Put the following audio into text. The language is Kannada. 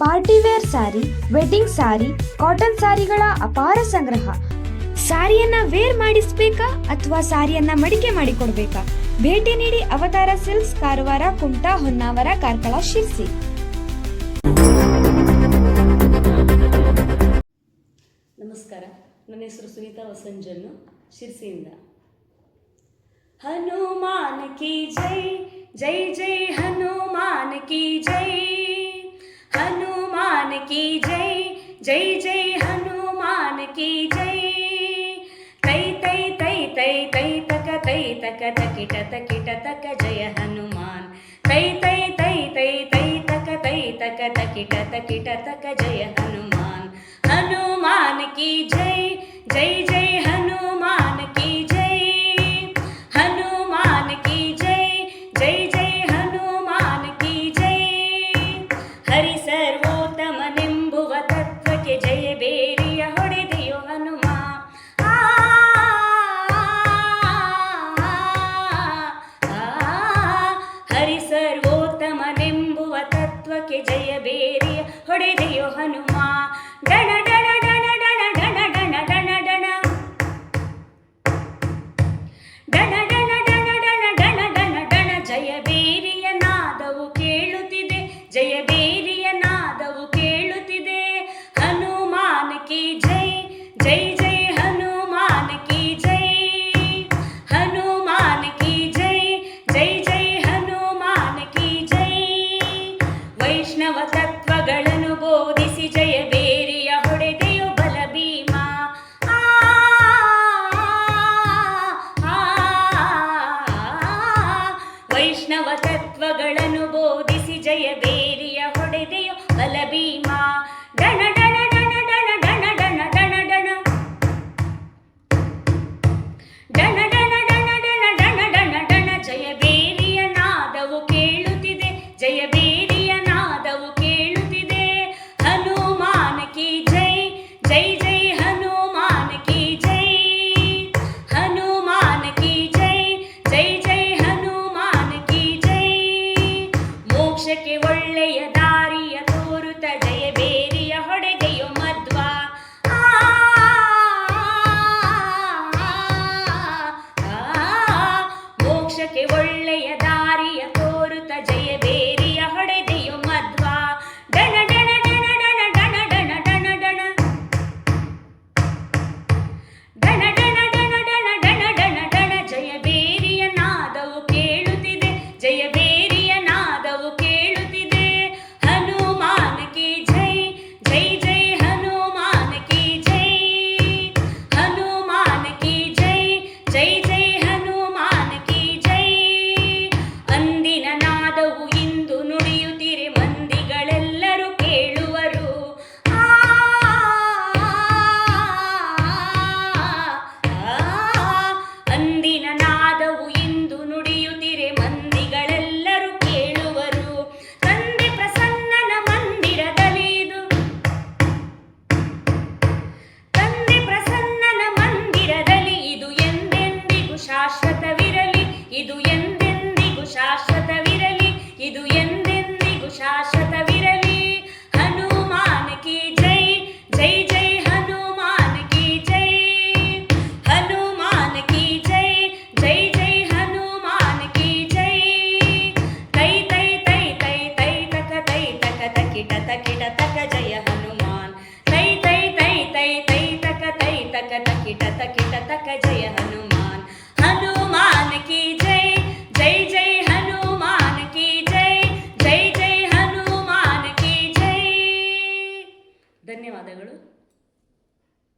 Party wear sari, wedding sari, cotton ಸಾರಿಗಳ ಅಪಾರ ಸಂಗ್ರಹ. ಸಾರಿಯನ್ನ ವೇರ್ ಮಾಡಿಸ್ಬೇಕಾ ಅಥವಾ ಸಾರಿಯನ್ನ ಮಡಿಕೆ ಮಾಡಿಕೊಡ್ಬೇಕಾ? ಭೇಟಿ ನೀಡಿ ಅವತಾರ ಸಿಲ್ಕ್ಸ್ ಕಾರವಾರ ಕುಮಟಾ ಹೊನ್ನಾವರ ಕಾರ್ಕಳ ಶಿರ್ಸಿ. ನಮಸ್ಕಾರ. ನನ್ನ ಹೆಸರು ಸುನೀತಾ ವಸಂಜನ್ನು, ಶಿರ್ಸಿಯಿಂದ. ಹನುಮಾನ್ ಕಿ ಜೈ ಜೈ ಜೈ ಹನುಮಾನ್ ಕಿ ಜೈ. जय जय हनुमान की जय। तय तै तय तय तय तक तय तक तकिट तकिट तक जय हनुमान। तय तय तय तय तय तक तय तक तकिट तकिट तक, जय हनुमान। हनुमान ತತ್ವಕ್ಕೆ ಜಯ ಬೇರಿಯ ಹೊಡೆದೆಯೋ ಹನುಮ ಡಣ ಡಣ ಡಣ ಡಣ ಡಣ ಡಣ ಡಣ ಡಣ ಡಣ ಡಣ ಡಣ ಡಣ ಡಣ ಡಣ ಡಣ ಜಯ ಬೇರಿಯ ನಾದವು ಕೇಳುತ್ತಿದೆ ಜಯ ಬೇರಿಯ ವೈಷ್ಣವ ತತ್ವಗಳನ್ನು ಬೋಧಿಸಿ ಜಯ ಇದು ಎಂದೆಂದಿಗೂ ಶಾಶ್ವತವಿರಲಿ ಇದು ಎಂದೆಂದಿಗೂ ಶಾಶ್ವತವಿರಲಿ ಹನುಮಾನ್ ಕಿ ಜೈ ಜೈ ಜೈ ಹನುಮಾನ್ ಕಿ ಜೈ ಹನುಮಾನ್ ಕಿ ಜೈ ಜೈ ಜೈ ಹನುಮಾನ್ ಕಿ ಜೈ ತೈ ತೈ ತೈ ತೈ ತೈ ತಕ ತೈ ತಕ ತಕಿಟ ತಕಿಟ ತಕ ಜಯ ಹನುಮಾನ್ ತೈ ತೈ ತೈ ತೈ ತೈ ತಕ ತೈ ತಕ ತಕಿಟ ತಕಿಟ ತಕ ಜಯ